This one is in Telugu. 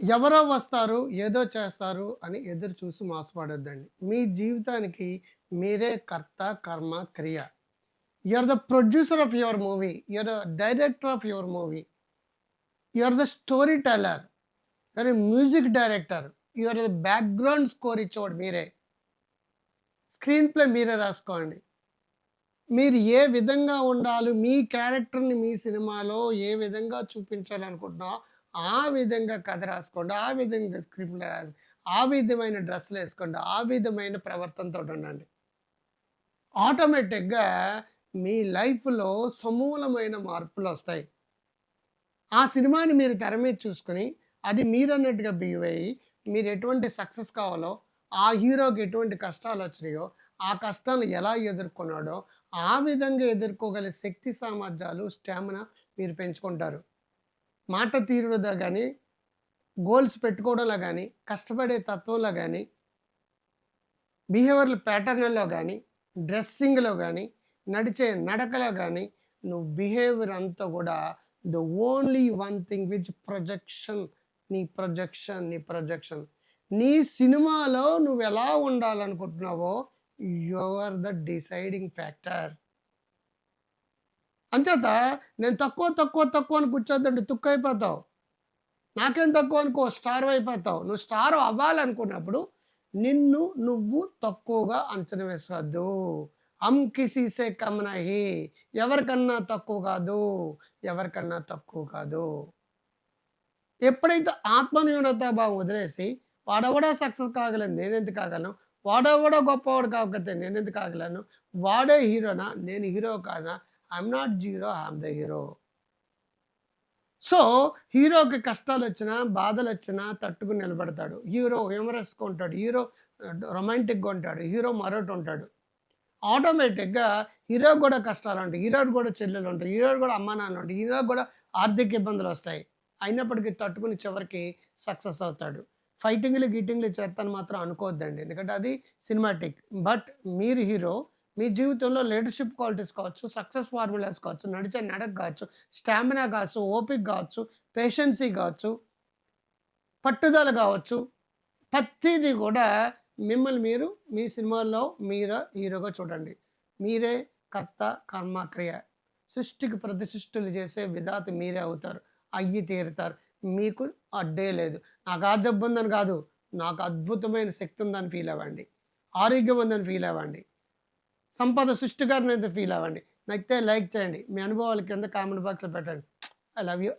ఎవరో వస్తారు ఏదో చేస్తారు అని ఎదురు చూసి మోసపడొద్దండి. మీ జీవితానికి మీరే కర్త కర్మ క్రియ. Are the producer of your movie are the director of your movie are the storyteller are music director are the background score ఇచ్చేవాడు మీరే. స్క్రీన్ ప్లే మీరే రాసుకోండి. మీరు ఏ విధంగా ఉండాలి మీ క్యారెక్టర్ని మీ సినిమాలో ఏ విధంగా చూపించాలనుకుంటున్నా ఆ విధంగా కథ రాసుకోండి ఆ విధంగా స్క్రిప్ట్ రాసి ఆ విధమైన డ్రెస్సులు వేసుకోండి ఆ విధమైన ప్రవర్తనతో ఉండండి. ఆటోమేటిక్గా మీ లైఫ్లో సమూలమైన మార్పులు వస్తాయి. ఆ సినిమాని మీరు తెర మీద చూసుకుని అది మీరన్నట్టుగా బిహేవ్ అయ్యి మీరు ఎటువంటి సక్సెస్ కావాలో ఆ హీరోకి ఎటువంటి కష్టాలు వచ్చినాయో ఆ కష్టాలు ఎలా ఎదుర్కొన్నాడో ఆ విధంగా ఎదుర్కోగల శక్తి సామర్థ్యాలు స్టామినా మీరు పెంచుకుంటారు. మాట తీరులో కానీ గోల్స్ పెట్టుకోవడంలో కానీ కష్టపడే తత్వంలో కానీ బిహేవియర్ల ప్యాటర్న్లో కానీ డ్రెస్సింగ్లో కానీ నడిచే నడకలో కానీ నువ్వు బిహేవియర్ అంతా కూడా the only one thing which projection నీ ప్రొజెక్షన్ నీ ప్రొజెక్షన్ నీ సినిమాలో నువ్వు ఎలా ఉండాలనుకుంటున్నావో యువర్ ద డిసైడింగ్ ఫ్యాక్టర్ అంచేత నేను తక్కువ తక్కువ తక్కువ అని కూర్చోద్దండి తుక్కు అయిపోతావు. నాకేం తక్కువ అనుకో స్టార్ అయిపోతావు. నువ్వు స్టార్ అవ్వాలనుకున్నప్పుడు నిన్ను నువ్వు తక్కువగా అంచనా వేసుకోవద్దు. అమ్ కిసీసే కమనహి. ఎవరికన్నా తక్కువ కాదు. ఎవరికన్నా తక్కువ కాదు. ఎప్పుడైతే ఆత్మన్యూనత భావం వదిలేసి వాడెవడా సక్సెస్ కాగలను నేనెందుకు కాగలను? వాడెవడో గొప్పవాడు కాకపోతే నేనెందుకు కాగలను? వాడే హీరోనా? నేను హీరో కాదా I'm not zero I'm the hero so హీరోకి కష్టాలు వచ్చినా బాధలు వచ్చినా తట్టుకుని నిలబడతాడు. హీరో హ్యూమరస్గా ఉంటాడు. హీరో రొమాంటిక్గా uh, ఉంటాడు. హీరో మరొకటి ఉంటాడు. ఆటోమేటిక్గా హీరో కూడా కష్టాలు ఉంటాయి. హీరో కూడా చెల్లెలు ఉంటాయి. హీరో కూడా అమ్మా నాన్న ఉంటాయి. హీరో కూడా ఆర్థిక ఇబ్బందులు వస్తాయి. అయినప్పటికీ తట్టుకుని చివరికి సక్సెస్ అవుతాడు. ఫైటింగ్లు గీటింగ్లు చేస్తాను మాత్రం అనుకోవద్దండి. ఎందుకంటే అది సినిమాటిక్ బట్ మీరు హీరో మీ జీవితంలో లీడర్షిప్ క్వాలిటీస్ కావచ్చు సక్సెస్ ఫార్ములాస్ కావచ్చు నడిచే నడక కావచ్చు స్టామినా కావచ్చు ఓపిక్ కావచ్చు పేషెన్సీ కావచ్చు పట్టుదల కావచ్చు ప్రతిదీ కూడా మిమ్మల్ని మీరు మీ సినిమాల్లో మీరు హీరోగా చూడండి. మీరే కర్త కర్మక్రియ సృష్టికి ప్రతిసృష్టిలు చేసే విధాత మీరే అవుతారు. అయ్యి తీరుతారు. మీకు అడ్డే లేదు. నాకు ఆ జబ్బు ఉందని కాదు. నాకు అద్భుతమైన శక్తి ఉందని ఫీల్ అవ్వండి. ఆరోగ్యం ఉందని ఫీల్ అవ్వండి. సంపద సృష్టిగారిని అయితే ఫీల్ అవ్వండి. నచ్చితే లైక్ చేయండి. మీ అనుభవాల కింద కామెంట్ బాక్స్లో పెట్టండి. I love you